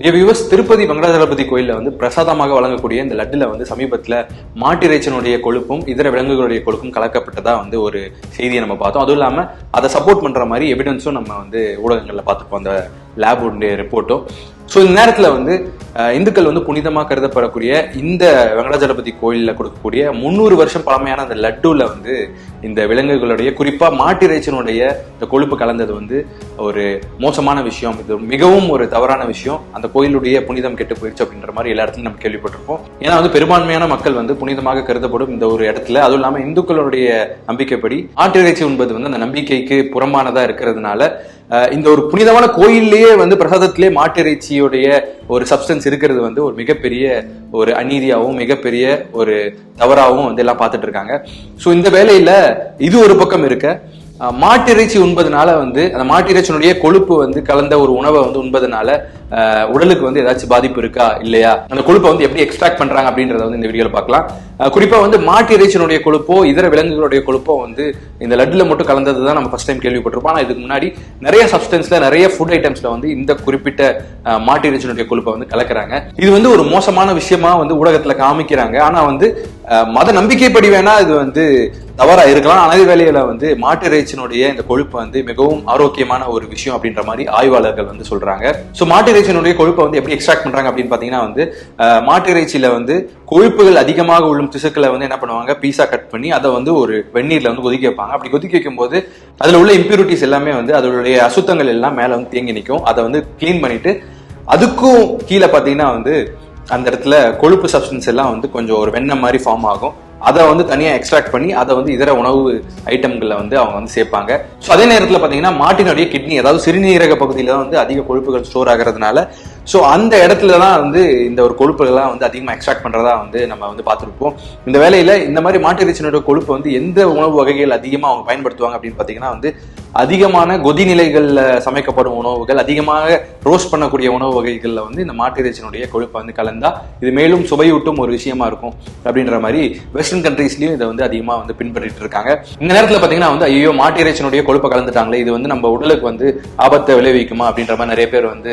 Viewers Tirupati Venkatajalapathi கோயிலில் வந்து பிரசாதமாக வழங்கக்கூடிய இந்த லட்டில் வந்து சமீபத்தில் மாட்டிறைச்சனுடைய கொழுப்பும் இதர விலங்குகளுடைய கொழுப்பும் கலக்கப்பட்டதாக வந்து ஒரு செய்தியை நம்ம பார்த்தோம். அதுவும் இல்லாமல் அதை சப்போர்ட் பண்ணுற மாதிரி எவிடன்ஸும் நம்ம வந்து ஊடகங்களில் பார்த்துப்போம் அந்த லேபுடைய ரிப்போர்ட்டும் ஸோ இந்த நேரத்தில் வந்து இந்துக்கள் வந்து புனிதமாக கருதப்படக்கூடிய இந்த வெங்கடாஜலபதி கோயிலில் கொடுக்கக்கூடிய முந்நூறு வருஷம் பழமையான அந்த லட்டுல வந்து இந்த விலங்குகளுடைய குறிப்பாக மாட்டிறைச்சனுடைய இந்த கொழுப்பு கலந்தது வந்து ஒரு மோசமான விஷயம். இது மிகவும் ஒரு தவறான விஷயம். அந்த கோயிலுடைய புனிதம் கெட்டு போயிடுச்சு அப்படின்ற மாதிரி எல்லா இடத்துலையும் நம்ம கேள்விப்பட்டிருப்போம். ஏன்னா வந்து பெரும்பான்மையான மக்கள் வந்து புனிதமாக கருதப்படும் இந்த ஒரு இடத்துல. அதுவும் இல்லாமல் இந்துக்களுடைய நம்பிக்கைப்படி ஆட்டிறைச்சி உண்பது வந்து அந்த நம்பிக்கைக்கு புறமானதாக இருக்கிறதுனால இந்த ஒரு புனிதமான கோயில்லையே வந்து பிரசாதத்திலே மாட்டிறைச்சியுடைய ஒரு சப்ஸ்டன்ஸ் இருக்கிறது வந்து ஒரு மிகப்பெரிய ஒரு அநீதியாகவும் மிகப்பெரிய ஒரு தவறாகவும் வந்து எல்லாம் பார்த்துட்டு இருக்காங்க. ஸோ இந்த வேலையில இது ஒரு பக்கம் இருக்க. மாட்டிறைச்சி உண்பதுனால வந்து அந்த மாட்டிறைச்சியினுடைய கொழுப்பு வந்து கலந்த ஒரு உணவை வந்து உண்பதுனால உடலுக்கு வந்து ஏதாச்சும் பாதிப்பு இருக்கா இல்லையா? அந்த கொழுப்பை வந்து எப்படி எக்ஸ்ட்ராக்ட் பண்றாங்க அப்படின்றத வந்து இந்த வீடியோல பார்க்கலாம். குறிப்பா வந்து மாட்டு இறைச்சியினுடைய கொழுப்போ இதர விலங்குகளுடைய கொழுப்போ வந்து இந்த லட்டுல மட்டும் கலந்தது தான் நம்ம ஃபர்ஸ்ட் டைம் கேள்விப்பட்டிருப்போம். ஆனா இதுக்கு முன்னாடி நிறைய சப்ஸ்டன்ஸ்ல நிறைய ஃபுட் ஐட்டம்ஸ்ல வந்து இந்த குறிப்பிட்ட மாட்டு இறைச்சியினுடைய கொழுப்பை வந்து கலக்குறாங்க. இது வந்து ஒரு மோசமான விஷயமா வந்து ஊடகத்துல காமிக்கிறாங்க. ஆனா வந்து மத நம்பிக்கைப்படி வேணா இது வந்து தவறா இருக்கலாம். அதே வேலையில வந்து மாட்டு இறைச்சினுடைய இந்த கொழுப்பு வந்து மிகவும் ஆரோக்கியமான ஒரு விஷயம் அப்படின்ற மாதிரி ஆய்வாளர்கள் வந்து சொல்றாங்க. சோ மாட்டு இறைச்சியினுடைய கொழுப்பை வந்து எப்படி எக்ஸ்ட்ராக்ட் பண்றாங்க அப்படின்னு பாத்தீங்கன்னா வந்து மாட்டு இறைச்சியில வந்து கொழுப்புகள் அதிகமாக உள்ளும் திசுக்களை வந்து என்ன பண்ணுவாங்க? பீஸா கட் பண்ணி அதை வந்து ஒரு வெந்நீர்ல வந்து கொதிக்க வைப்பாங்க. அப்படி கொதிக்க வைக்கும் போது அதுல உள்ள இம்பியூரிட்டிஸ் எல்லாமே வந்து அதனுடைய அசுத்தங்கள் எல்லாம் மேல வந்து தேங்கி நிற்கும் அதை வந்து க்ளீன் பண்ணிட்டு அதுக்கும் கீழே பாத்தீங்கன்னா வந்து அந்த இடத்துல கொழுப்பு சப்ஸ்டன்ஸ் எல்லாம் வந்து கொஞ்சம் ஒரு வெண்ணெய் மாதிரி ஃபார்ம் ஆகும். அதை வந்து தனியாக எக்ஸ்ட்ராக்ட் பண்ணி அதை வந்து இதர உணவு ஐட்டம்களை வந்து அவங்க வந்து சேர்ப்பாங்க. ஸோ அதே நேரத்தில் பார்த்தீங்கன்னா மாட்டினுடைய கிட்னி அதாவது சிறுநீரக பகுதியில் தான் வந்து அதிக கொழுப்புகள் ஸ்டோர் ஆகிறதுனால ஸோ அந்த இடத்துல தான் வந்து இந்த ஒரு கொழுப்புகள்லாம் வந்து அதிகமாக எக்ஸ்ட்ராக்ட் பண்ணுறதா வந்து நம்ம வந்து பார்த்துருப்போம். இந்த வேலையில் இந்த மாதிரி மாட்டிறைச்சினுடைய கொழுப்பு வந்து எந்த உணவு வகைகள் அதிகமாக அவங்க பயன்படுத்துவாங்க அப்படின்னு பார்த்தீங்கன்னா வந்து அதிகமான கொதிநிலைகளில் சமைக்கப்படும் உணவுகள் அதிகமாக ரோஸ்ட் பண்ணக்கூடிய உணவு வகைகளில் வந்து இந்த மாட்டிறைச்சினுடைய கொழுப்பை வந்து கலந்தா இது மேலும் சுவையூட்டும் ஒரு விஷயமா இருக்கும் அப்படின்ற மாதிரி வெஸ்டர்ன் கண்ட்ரீஸ்லையும் இதை வந்து அதிகமாக வந்து பின்பற்றிட்டு இருக்காங்க. இந்த நேரத்தில் பார்த்தீங்கன்னா வந்து ஐயோ மாட்டிறைச்சினுடைய கொழுப்பை கலந்துட்டாங்களே இது வந்து நம்ம உடலுக்கு வந்து ஆபத்தை விளைவிக்குமா அப்படின்ற மாதிரி நிறைய பேர் வந்து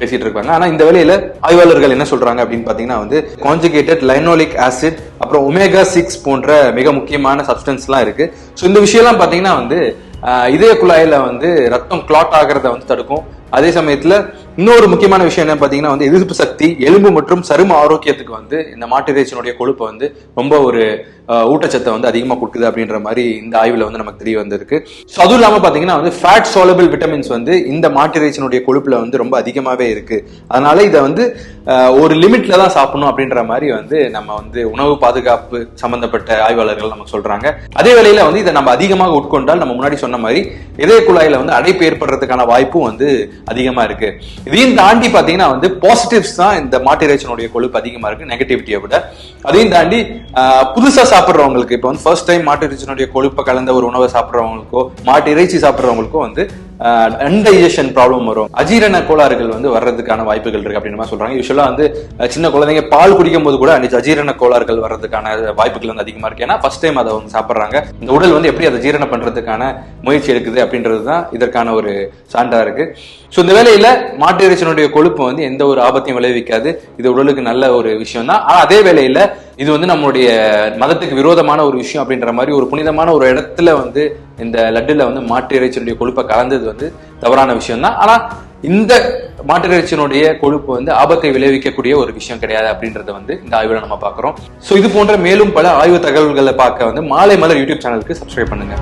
பேசிட்டு இருக்காங்க ஆனா இந்த வேலையில ஆய்வாளர்கள் என்ன சொல்றாங்க அப்படின்னு பாத்தீங்கன்னா வந்து கான்ஜுகேட்டட் லைனோலிக் ஆசிட் அப்புறம் ஒமேகா சிக்ஸ் போன்ற மிக முக்கியமான சப்ஸ்டன்ஸ்லாம் இருக்கு. ஸோ இந்த விஷயம்லாம் பாத்தீங்கன்னா வந்து இதய குழாயில வந்து ரத்தம் கிளாட் ஆகிறத வந்து தடுக்கும். அதே சமயத்துல இன்னொரு முக்கியமான விஷயம் என்ன பாத்தீங்கன்னா வந்து எதிர்ப்பு சக்தி எலும்பு மற்றும் சரும ஆரோக்கியத்துக்கு வந்து இந்த மாட்டு இறைச்சியினுடைய கொழுப்பு வந்து ரொம்ப ஒரு ஊட்டச்சத்தை வந்து அதிகமா கொடுக்குது அப்படின்ற மாதிரி இந்த ஆய்வுல வந்து நமக்கு தெரிய வந்திருக்கு. ஸோ அதுவும் இல்லாம பாத்தீங்கன்னா வந்து ஃபேட் சோலபிள் விட்டமின்ஸ் வந்து இந்த மாட்டு இறைச்சியினுடைய கொழுப்புல வந்து ரொம்ப அதிகமாவே இருக்கு. அதனால இதை வந்து ஒரு லிமிட்ல தான் சாப்பிடணும் அப்படின்ற மாதிரி வந்து நம்ம வந்து உணவு பாதுகாப்பு சம்பந்தப்பட்ட ஆய்வாளர்கள் நமக்கு சொல்றாங்க. அதே வேளையில வந்து இதை நம்ம அதிகமாக உட்கொண்டால் நம்ம முன்னாடி சொன்ன மாதிரி இதய குழாயில வந்து அடைப்பு ஏற்படுறதுக்கான வாய்ப்பும் வந்து அதிகமா இருக்கு. இதையும் தாண்டி பாத்தீங்கன்னா வந்து பாசிட்டிவ்ஸ் தான் இந்த மாட்டு கொழுப்பு அதிகமா இருக்கு நெகட்டிவிட்டியை விட. அதையும் தாண்டி புதுசா சாப்பிட்றவங்களுக்கு இப்போ வந்து ஃபர்ஸ்ட் டைம் மாட்டு இறைச்சியினுடைய கொழுப்பை கலந்த ஒரு உணவை சாப்பிட்றவங்களுக்கோ மாட்டு இறைச்சி சாப்பிட்றவங்களுக்கோ வந்து அன்டைஜஷன் ப்ராப்ளம் வரும். அஜீரண கோளாறுகள் வந்து வர்றதுக்கான வாய்ப்புகள் இருக்கு அப்படின்னு சொல்றாங்க. யூஸ்வலா வந்து சின்ன குழந்தைங்க பால் குடிக்கும் போது கூட அஜீரண கோளாறுகள் வர்றதுக்கான வாய்ப்புகள் வந்து அதிகமா இருக்கு. ஏன்னா ஃபர்ஸ்ட் டைம் அதை வந்து சாப்பிட்றாங்க. இந்த உடல் வந்து எப்படி அதை ஜீரணம் பண்றதுக்கான முயற்சி எடுக்குது அப்படின்றது தான் இதற்கான ஒரு சான்றா இருக்கு. ஸோ இந்த வேலையில மாட்டு இறைச்சனுடைய கொழுப்பு வந்து எந்த ஒரு ஆபத்தையும் விளைவிக்காது. இது உடலுக்கு நல்ல ஒரு விஷயம் தான் ஆனா அதே வேலையில இது வந்து நம்மளுடைய மதத்துக்கு விரோதமான ஒரு விஷயம் அப்படின்ற மாதிரி ஒரு புனிதமான ஒரு இடத்துல வந்து இந்த லட்டுல வந்து மாட்டு இறைச்சியினுடைய கொழுப்பை கலந்தது வந்து தவறான விஷயம் தான் ஆனா இந்த மாட்டு இறைச்சியினுடைய கொழுப்பு வந்து ஆபத்தை விளைவிக்கக்கூடிய ஒரு விஷயம் கிடையாது அப்படின்றத வந்து இந்த ஆய்வுல நம்ம பார்க்குறோம். ஸோ இது போன்ற மேலும் பல ஆய்வு தகவல்களை பார்க்க வந்து மாலை மலர் யூடியூப் சேனலுக்கு சப்ஸ்கிரைப் பண்ணுங்க.